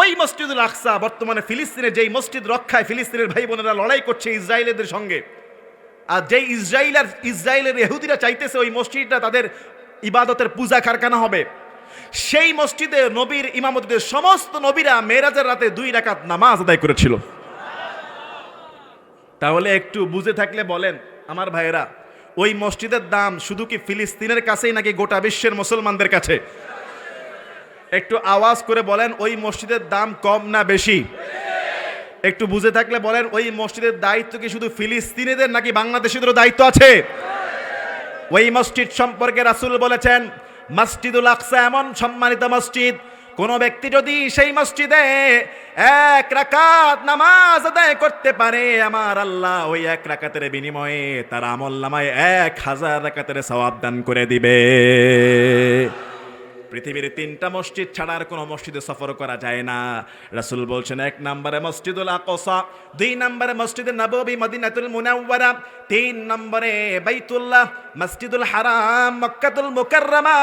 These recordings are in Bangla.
ওই মসজিদুল আকসা, বর্তমানে ফিলিস্তিনের যেই মসজিদ রক্ষায় ফিলিস্তিনের ভাই বোনেরা লড়াই করছে ইসরায়েলের সঙ্গে। আর যেই ইসরায়েল আর ইসরায়েলের ইহুদিরা চাইতেছে ওই মসজিদটা তাদের ইবাদতের পূজা কারখানা হবে। সেই মসজিদে নবীর ইমামতিতে সমস্ত নবীরা মেরাজের রাতে দুই রাকাত নামাজ আদায় করেছিল। তাহলে একটু বুঝে থাকলে বলেন, আমার ভাইয়েরা, ওই মসজিদের দাম শুধু কি ফিলিস্তিনের কাছেই নাকি গোটা বিশ্বের মুসলমানদের কাছে? একটু আওয়াজ করে বলেন, ওই মসজিদের দাম কম না বেশি? একটু বুঝে থাকলে বলেন, ওই মসজিদের দায়িত্ব কি শুধু ফিলিস্তিনিদের নাকি বাংলাদেশিদেরও দায়িত্ব আছে? ওই মসজিদ সম্পর্কে রাসুল বলেছেন, মসজিদুল আকসা এমন সম্মানিত মসজিদ, কোন ব্যক্তি যদি সেই মসজিদে এক রাকাত নামাজ আদায় করতে পারে, আমার আল্লাহ ওই এক রাকাতের বিনিময়ে তার আমল নামায় এক হাজার রাকাতের সওয়াব দান করে দিবে। পৃথিবীর তিনটা মসজিদ ছাড়া আর কোনো মসজিদে সফর করা যায় না। রাসুল বলছেন, এক নম্বরে মসজিদুল আকসা, দুই নম্বরে মসজিদুল নববী মদিনাতুল মুনাওয়ারা, তিন নম্বরে বাইতুল্লাহ, মসজিদুল হারাম, মক্কাতুল মুকাররমা।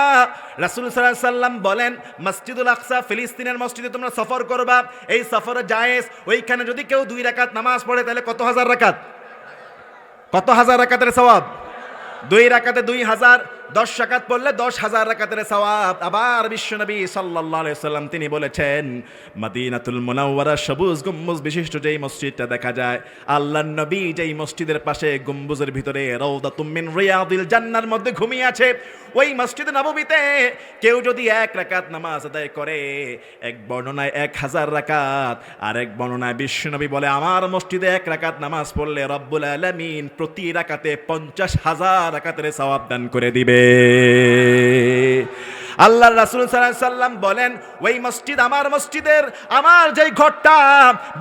রাসূল আলাইহি সাল্লাম বলেন, মসজিদুল আকসা ফিলিস্তিনের মসজিদে তোমরা সফর করবা, এই সফর জায়েজ, ওইখানে যদি কেউ দুই রাকাত নামাজ পড়ে, তাহলে কত হাজার রাকাত? কত হাজার রাকাতের সওয়াব? দুই রাকাতে দুই হাজার দশ রাকাত পড়লে দশ হাজার রাকাতের সওয়াব। আবার বিশ্বনবী আলাইহি সাল্লাম তিনি বলেছেন, মদিনাতুল মুনাওয়ারা সবুজ গম্বুজ বিশিষ্ট যেই মসজিদটা দেখা যায়, আল্লাহর নবী যেই মসজিদের পাশে গম্বুজের ভিতরে রাউদাতুম মিন রিয়াদিল জান্নার মধ্যে ঘুমিয়ে আছে, ওই মসজিদ নববীতে কেউ যদি এক রাকাত নামাজ আদায় করে, এক বর্ণনায় এক হাজার রাকাত, আর এক বর্ণনায় বিশ্বনবী বলে, আমার মসজিদে এক রাকাত নামাজ পড়লে রব্বুল আলামিন প্রতি রাকাতে পঞ্চাশ হাজার রাকাতের সওয়াব দান করে দিবে। আল্লাহ রাসুল সাল্লাম বলেন, ওই মসজিদ আমার মসজিদের, আমার যেই ঘরটা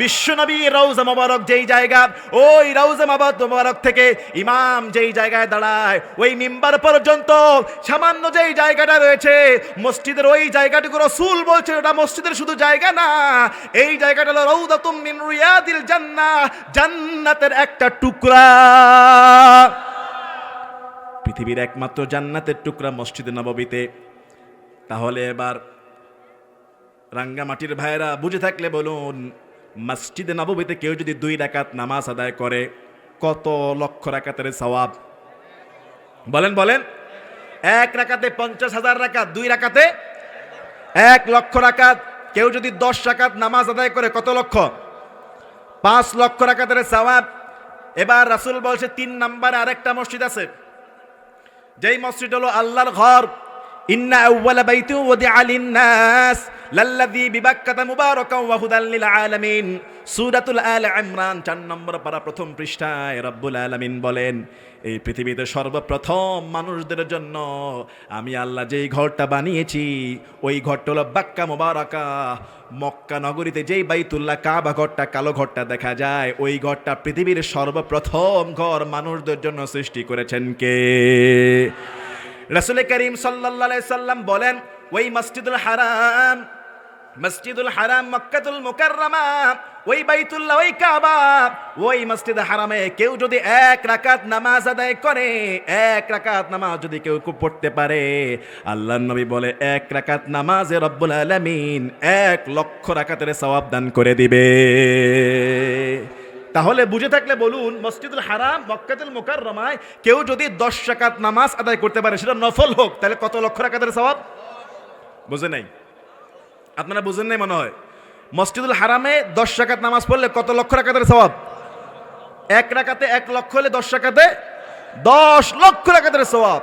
বিশ্বনবী রৌজা মোবারক যেই জায়গা, ওই রৌজা মোবারক থেকে ইমাম যেই জায়গায় দাঁড়ায়, ওই মিম্বার পর্যন্ত সামান্য যেই জায়গাটা রয়েছে, মসজিদের ওই জায়গাটুকু রসুল বলছে ওটা মসজিদের শুধু জায়গা না, এই জায়গাটা হলো রৌদাতুম মিন রিয়াদিল জান্নাহ, জান্নাতের একটা টুকরা। পৃথিবীর একমাত্র জান্নাতের টুকরা মসজিদে নববীতে। তাহলে এবার রাঙ্গামাটির ভাইয়েরা বুঝে থাকলে বলুন, মসজিদে নববীতে কেউ যদি দুই রাকাত নামাজ আদায় করে, কত লক্ষ রাকাতের সওয়াব? বলেন বলেন। এক রাকাতে পঞ্চাশ হাজার রাকাত, দুই রাকাতে এক লক্ষ রাকাত। কেউ যদি দশ রাকাত নামাজ আদায় করে, কত লক্ষ? পাঁচ লক্ষ রাকাতের সওয়াব। এবার রাসূল বলছে, তিন নাম্বারে আরেকটা মসজিদ আছে। যেই মসজিদ হলো আল্লাহর ঘর ইন্না আউওয়ালা বাইতু ওয়াদিআ লিন-নাস লাল্লাযী বিবাক্কাতা মুবারাকাও ওয়া হুদাল লিল আলামিন সূরাতুল আল ইমরান, চার নম্বর পারা প্রথম পৃষ্ঠায় রব্বুল আলামিন বলেন, এই পৃথিবীতে সর্বপ্রথম মানুষদের জন্য আমি আল্লাহ যেই ঘরটা বানিয়েছি, ওই ঘরটা হলো বাক্কা মোবারকা। মক্কা নগরীতে যেই বাইতুল্লাহ কাবা ঘরটা, কালো ঘরটা দেখা যায়, ওই ঘরটা পৃথিবীর সর্বপ্রথম ঘর মানুষদের জন্য সৃষ্টি করেছেন কে? রসুল করিম সাল্লাল্লাহু সাল্লাম বলেন, ওই মসজিদুল হারাম মসজিদুল হারাম মক্কাতুল মুকাররমা ওই বাইতুল্লাহ, ওই কাবা, ওই মসজিদ হারামে কেউ যদি এক রাকাত নামাজ আদায় করে, এক রাকাত নামাজ যদি কেউ পড়তে পারে আল্লাহ নবী বলে, এক রাকাত নামাজে রব্বুল আলামিন এক লক্ষ রাকাতের সওয়াব দান করে দিবে। তাহলে বুঝে থাকলে বলুন, মসজিদুল হারাম, মক্কাতুল মুকাররমায় কেউ যদি দশ রাকাত নামাজ আদায় করতে পারে, সেটা নফল হোক, তাহলে কত লক্ষ রাকাতের সওয়াব? বুঝে নাই? আপনারা বুঝেন নাই মনে হয়? মসজিদুল হারামে দশ রাকাত নামাজ পড়লে কত লক্ষ রাকাতের স্বভাব এক রাকাতে এক লক্ষ হলে দশ রাকাতে দশ লক্ষ রাকাতের সওয়াব।